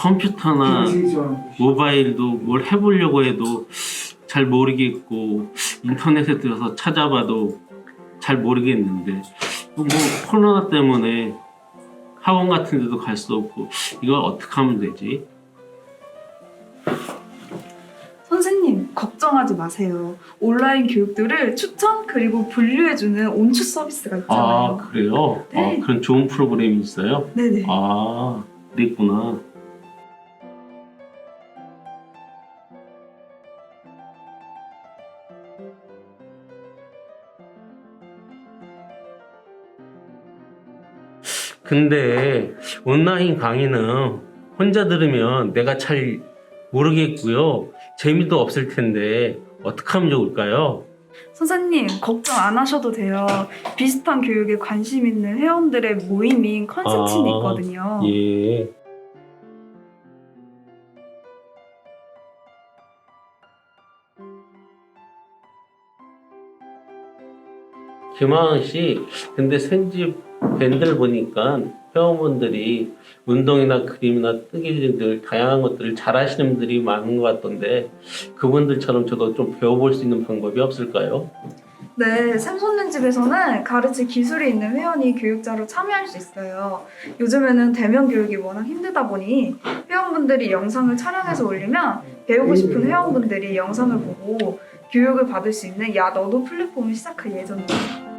컴퓨터나 뭐 모바일도 뭘 해보려고 해도 잘 모르겠고 인터넷에 들어서 찾아봐도 잘 모르겠는데 뭐 코로나 때문에 학원 같은 데도 갈수 없고 이걸 어떻게 하면 되지? 선생님, 걱정하지 마세요. 온라인 교육들을 추천 그리고 분류해주는 온추 서비스가 아 있잖아요. 그래요? 네. 아, 그런 좋은 프로그램이 있어요? 네네. 아 그랬구나 근데 온라인 강의는 혼자 들으면 내가 잘 모르겠고요 재미도 없을 텐데 어떻게 하면 좋을까요? 선생님, 걱정 안 하셔도 돼요. 비슷한 교육에 관심 있는 회원들의 모임인 컨센팅이 아, 있거든요. 예. 김하은 씨, 근데 생집 밴들 보니까 회원분들이 운동이나 그림이나 뜨개질 다양한 것들을 잘 하시는 분들이 많은 것 같던데 그분들처럼 저도 좀 배워볼 수 있는 방법이 없을까요? 네, 샘솟는 집에서는 가르칠 기술이 있는 회원이 교육자로 참여할 수 있어요. 요즘에는 대면 교육이 워낙 힘들다 보니 회원분들이 영상을 촬영해서 올리면 배우고 싶은 회원분들이 영상을 보고 교육을 받을 수 있는 야 너도 플랫폼을 시작할 예정이에요.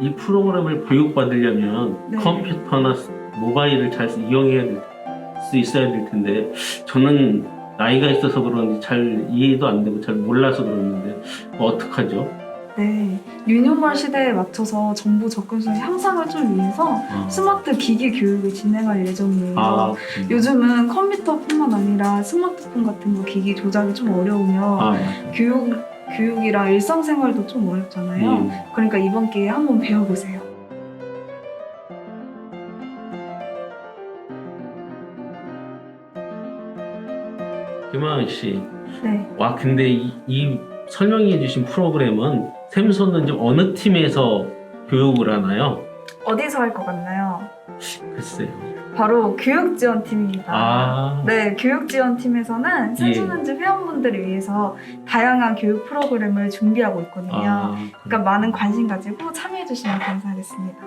이 프로그램을 교육받으려면 네. 컴퓨터나 모바일을 잘 이용해야 될 수 있어야 될 텐데 저는 나이가 있어서 그런지 잘 이해도 안 되고 잘 몰라서 그러는데 뭐 어떡하죠? 네, 뉴노멀 시대에 맞춰서 정보 접근성 향상을 좀 위해서 아, 스마트 기기 교육을 진행할 예정이에요. 아, 요즘은 컴퓨터뿐만 아니라 스마트폰 같은 거 기기 조작이 좀 어려우면 아, 교육 교육이랑 일상생활도 좀 어렵잖아요. 예. 그러니까 이번 기회에 한번 배워보세요. 김하은 씨, 네. 와 근데 이, 이 설명해주신 프로그램은 샘솟는 집 어느 팀에서 교육을 하나요? 어디서 할 것 같나요? 글쎄요. 바로 교육지원팀입니다. 아, 네, 교육지원팀에서는 샘솟는집 회원분들을 위해서 다양한 교육 프로그램을 준비하고 있거든요. 아, 그러니까 많은 관심 가지고 참여해주시면 감사하겠습니다.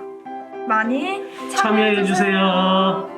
많이 참여해 주세요.